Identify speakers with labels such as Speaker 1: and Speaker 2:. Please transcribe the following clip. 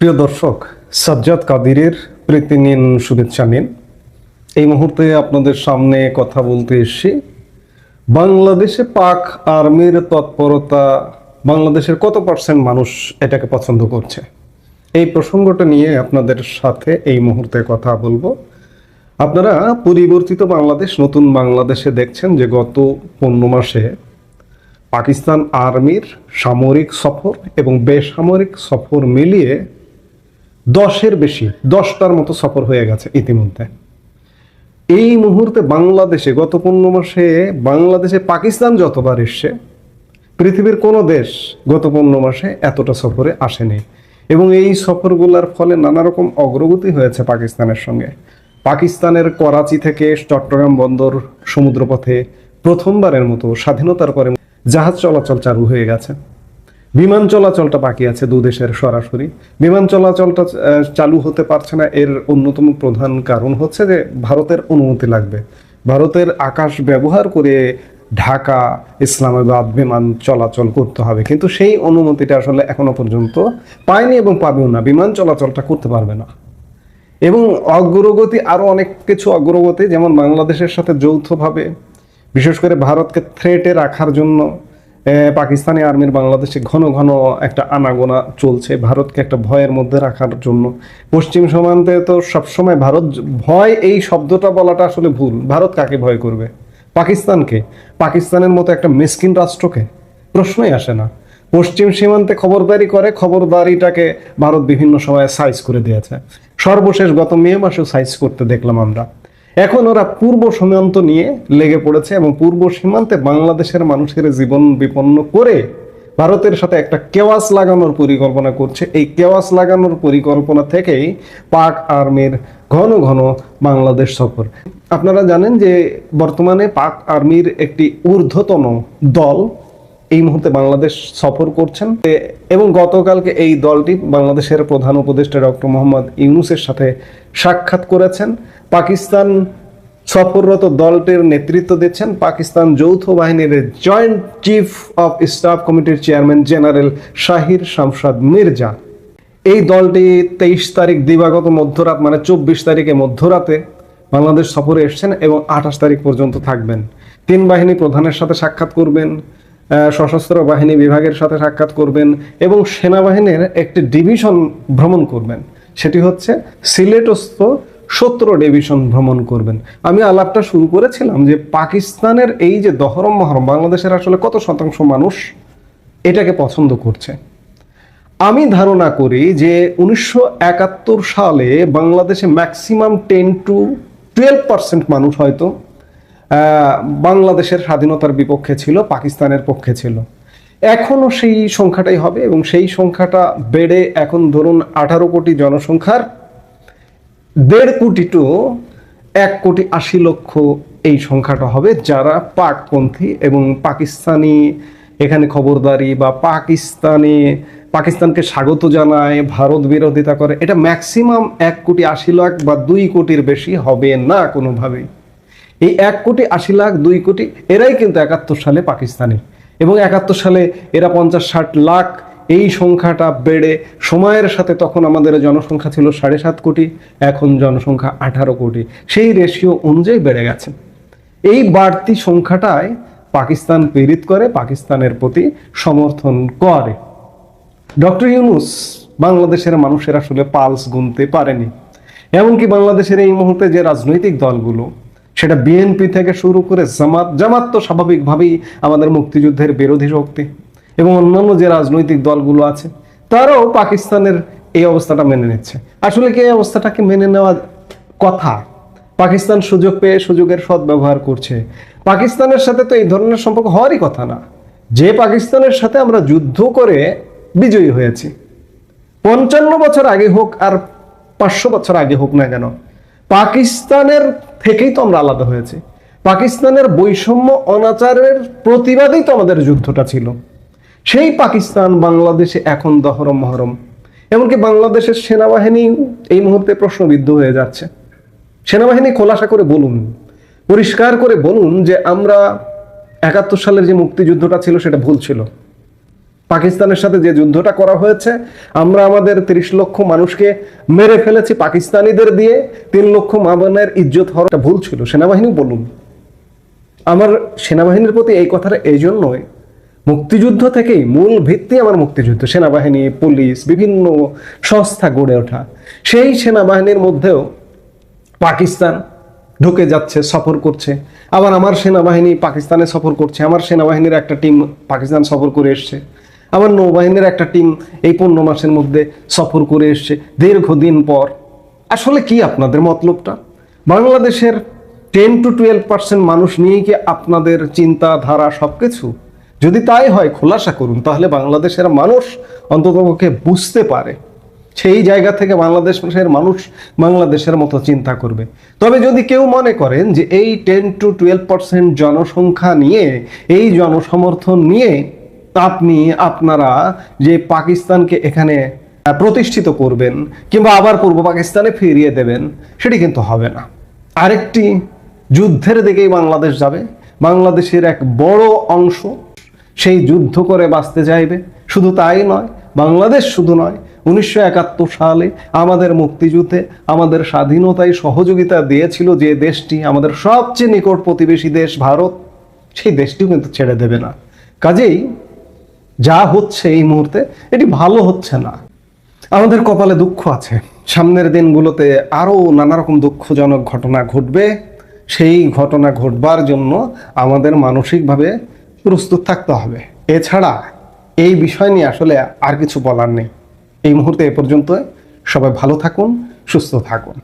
Speaker 1: প্রিয় দর্শক, সাজ্জাদ কাদিরের প্রীতি নিন শুভেচ্ছা নিন। এই মুহূর্তে আপনাদের সামনে কথা বলতে এসেছি, বাংলাদেশে পাক আর্মির তৎপরতা, বাংলাদেশের কত পার্সেন্ট মানুষ এটাকে পছন্দ করছে? এই প্রসঙ্গটা নিয়ে আপনাদের সাথে এই মুহূর্তে কথা বলব। আপনারা পরিবর্তিত বাংলাদেশ, নতুন বাংলাদেশে দেখছেন যে গত পনেরো মাসে পাকিস্তান আর্মির সামরিক সফর এবং বেসামরিক সফর মিলিয়ে দশের বেশি, দশটার মতো সফর হয়ে গেছে ইতিমধ্যে। এই মুহূর্তে বাংলাদেশে, গত পনেরো মাসে বাংলাদেশে পাকিস্তান যতবার এসছে, পৃথিবীর কোনো দেশ গত পনেরো মাসে এতটা সফরে আসেনি। এবং এই সফরগুলোর ফলে নানা রকম অগ্রগতি হয়েছে পাকিস্তানের সঙ্গে। পাকিস্তানের করাচি থেকে চট্টগ্রাম বন্দর সমুদ্রপথে প্রথমবারের মতো স্বাধীনতার পরে জাহাজ চলাচল চালু হয়ে গেছে। বিমান চলাচলটা বাকি আছে দু দেশের সরাসরি। বিমান চলাচলটা চালু হতে পারছে না। এর অন্যতম প্রধান কারণ হচ্ছে যে ভারতের অনুমতি লাগবে। ভারতের আকাশ ব্যবহার করে ঢাকা ইসলামাবাদ বিমান চলাচল করতে হবে। কিন্তু সেই অনুমতিটা আসলে এখনও পর্যন্ত পায়নি এবং পাবেও না। বিমান চলাচলটা করতে পারবে না। এবং অগ্রগতি আরও অনেক কিছু অগ্রগতি, যেমন বাংলাদেশের সাথে যৌথভাবে, বিশেষ করে ভারতকে থ্রেটে রাখার জন্য পাকিস্তানি আর্মির বাংলাদেশে ঘন ঘন একটা আনাগোনা চলছে। ভারতকে একটা ভয়ের মধ্যে রাখার জন্য। পশ্চিম সীমান্তে তো সবসময় ভারত, ভয় এই শব্দটা বলাটা আসলে ভুল। ভারত কাকে ভয় করবে? পাকিস্তানকে? পাকিস্তানের মতো একটা মিসকিন রাষ্ট্রকে? প্রশ্নই আসে না। পশ্চিম সীমান্তে খবরদারি করে, খবরদারিটাকে ভারত বিভিন্ন সময়ে সাইজ করে দিয়েছে। সর্বশেষ গত মে মাসেও সাইজ করতে দেখলাম আমরা। এখন ওরা পূর্ব সীমান্ত নিয়ে লেগে পড়েছে এবং পূর্ব সীমান্তে বাংলাদেশের মানুষের জীবন বিপন্ন করে ভারতের সাথে একটা কেওয়াস লাগানোর পরিকল্পনা করছে। এই কেওয়াস লাগানোর পরিকল্পনা থেকেই পাক আর্মির ঘন ঘন বাংলাদেশ সফর। আপনারা জানেন যে বর্তমানে পাক আর্মির একটি ঊর্ধ্বতন দল এই মুহূর্তে বাংলাদেশ সফর করছেন। এবং গতকালকে এই দলটি বাংলাদেশের প্রধান উপদেষ্টা ডক্টর মোহাম্মদ ইউনুসের সাথে সাক্ষাৎ করেছেন। পাকিস্তান সফররত দলটির নেতৃত্ব দিচ্ছেন। পাকিস্তান যৌথ বাহিনীর জয়েন্ট চিফ অফ স্টাফ কমিটির চেয়ারম্যান জেনারেল শাহির শামসাদ মির্জা। এই দলটি তেইশ তারিখ দিবাগত মধ্যরাত মানে চব্বিশ তারিখে মধ্যরাতে বাংলাদেশ সফরে এসেছেন এবং আঠাশ তারিখ পর্যন্ত থাকবেন। তিন বাহিনী প্রধানের সাথে সাক্ষাৎ করবেন। সশস্ত্র বাহিনী বিভাগের সাথে সাক্ষাৎ করবেন এবং সেনাবাহিনীর একটি ডিভিশন ভ্রমণ করবেন। সেটি হচ্ছে সিলেটস্থ সত্তর ডিভিশন ভ্রমণ করবেন। আমি আলাপটা শুরু করেছিলাম যে পাকিস্তানের এই যে দহরম মহরম, বাংলাদেশের আসলে কত শতাংশ মানুষ এটাকে পছন্দ করছে। আমি ধারণা করি যে উনিশশো একাত্তর সালে বাংলাদেশে maximum ten to twelve percent মানুষ হয়তো বাংলাদেশের স্বাধীনতার বিপক্ষে ছিল, পাকিস্তানের পক্ষে ছিল। এখনও সেই সংখ্যাটাই হবে এবং সেই সংখ্যাটা বেড়ে এখন ধরুন আঠারো কোটি জনসংখ্যার দেড় কোটি টু এক কোটি আশি লক্ষ এই সংখ্যাটা হবে, যারা পাকপন্থী এবং পাকিস্তানি এখানে খবরদারি বা পাকিস্তানি, পাকিস্তানকে স্বাগত জানায়, ভারত বিরোধিতা করে, এটা ম্যাক্সিমাম এক কোটি আশি লাখ বা দুই কোটির বেশি হবে না কোনোভাবেই। এই এক কোটি আশি লাখ দুই কোটি এরাই কিন্তু একাত্তর সালে পাকিস্তানি। এবং একাত্তর সালে এরা পঞ্চাশ ষাট লাখ এই সংখ্যাটা বেড়ে সময়ের সাথে তখন আমাদের জনসংখ্যা ছিল সাড়ে সাত কোটি, এখন জনসংখ্যা আঠারো কোটি। সেই রেশিও অনুযায়ী বেড়ে গেছে। এই বাড়তি সংখ্যাটায় পাকিস্তান প্রেরিত করে, পাকিস্তানের প্রতি সমর্থন করে। ডক্টর ইউনুস বাংলাদেশের মানুষের আসলে পালস গুনতে পারেনি। এমনকি বাংলাদেশের এই মুহূর্তে যে রাজনৈতিক দলগুলো সেটা বিএনপি থেকে শুরু করে জামাত জামাত তো স্বাভাবিকভাবেই আমাদের মুক্তিযুদ্ধের বিরোধী শক্তি এবং অন্যান্য যে রাজনৈতিক দলগুলো আছে, তারাও পাকিস্তানের এই অবস্থাটা মেনে নিচ্ছে। আসলে কি এই অবস্থাটাকে মেনে নেওয়া কথা? পাকিস্তান সুযোগ পেয়ে সুযোগের সদ্ব্যবহার করছে। পাকিস্তানের সাথে তো এই ধরনের সম্পর্ক হওয়ারই কথা না। যে পাকিস্তানের সাথে আমরা যুদ্ধ করে বিজয়ী হয়েছি। পঞ্চান্ন বছর আগে হোক আর পাঁচশো বছর আগে হোক না কেন, পাকিস্তানের থেকেই তো আমরা আলাদা হয়েছি। পাকিস্তানের বৈষম্য অনাচারের প্রতিবাদেই তো আমাদের যুদ্ধটা ছিল। সেই পাকিস্তান বাংলাদেশে এখন দহরম মহরম। এমনকি বাংলাদেশের সেনাবাহিনী এই মুহূর্তে প্রশ্নবিদ্ধ হয়ে যাচ্ছে। সেনাবাহিনী খোলাসা করে বলুন, পরিষ্কার করে বলুন যে আমরা একাত্তর সালের যে মুক্তিযুদ্ধটা ছিল সেটা ভুল ছিল। পাকিস্তানের সাথে যে যুদ্ধটা করা হয়েছে, আমরা আমাদের তিরিশ লক্ষ মানুষকে মেরে ফেলেছি পাকিস্তানিদের দিয়ে, তিন লক্ষ মা বোনের ইজ্জত হওয়াটা ভুল ছিল। সেনাবাহিনী বলুন। আমার সেনাবাহিনীর প্রতি এই কথাটা এই জন্যই। মুক্তিযুদ্ধ থেকেই মূল ভিত্তি আমার মুক্তিযুদ্ধ। সেনাবাহিনী, পুলিশ, বিভিন্ন সংস্থা গড়ে ওঠা। সেই সেনাবাহিনীর মধ্যেও পাকিস্তান ঢুকে যাচ্ছে, সফর করছে। আবার আমার সেনাবাহিনী পাকিস্তানে সফর করছে। আমার সেনাবাহিনীর একটা টিম পাকিস্তান সফর করে এসছে। আমার নৌবাহিনীর একটা টিম এই পনেরো মাসের মধ্যে সফর করে এসছে দীর্ঘদিন পর। আসলে কি আপনাদের মতলবটা? বাংলাদেশের টেন টু টুয়েলভ পার্সেন্ট মানুষ নিয়েই কি আপনাদের চিন্তাধারা সব কিছু যদি তাই হয়, খোলাসা করুন, তাহলে বাংলাদেশের মানুষ অন্ততপক্ষে বুঝতে পারে। সেই জায়গা থেকে বাংলাদেশের মানুষ বাংলাদেশের মতো চিন্তা করবে। তবে যদি কেউ মনে করেন যে এই টেন টু টুয়েলভ পার্সেন্ট জনসংখ্যা নিয়ে, এই জনসমর্থন নিয়ে আপনি, আপনারা যে পাকিস্তানকে এখানে প্রতিষ্ঠিত করবেন কিংবা আবার পূর্ব পাকিস্তানে ফিরিয়ে দেবেন, সেটি কিন্তু হবে না। আরেকটি যুদ্ধের দিকেই বাংলাদেশ যাবে। বাংলাদেশের এক বড় অংশ সেই যুদ্ধ করে বাঁচতে চাইবে। শুধু তাই নয়, বাংলাদেশ শুধু নয়, উনিশশো একাত্তর সালে আমাদের মুক্তিযুদ্ধে আমাদের স্বাধীনতায় সহযোগিতা দিয়েছিল যে দেশটি, আমাদের সবচেয়ে নিকট প্রতিবেশী দেশ ভারত, সেই দেশটিও কিন্তু ছেড়ে দেবে না। কাজেই যা হচ্ছে এই মুহূর্তে, এটি ভালো হচ্ছে না। আমাদের কপালে দুঃখ আছে। সামনের দিনগুলোতে আরও নানা রকম দুঃখজনক ঘটনা ঘটবে। সেই ঘটনা ঘটবার জন্য আমাদের মানসিকভাবে প্রস্তুত থাকতে হবে। এছাড়া এই বিষয় নিয়ে আসলে আর কিছু বলার নেই। এই মুহূর্তে এ পর্যন্ত সবাই ভালো থাকুন, সুস্থ থাকুন।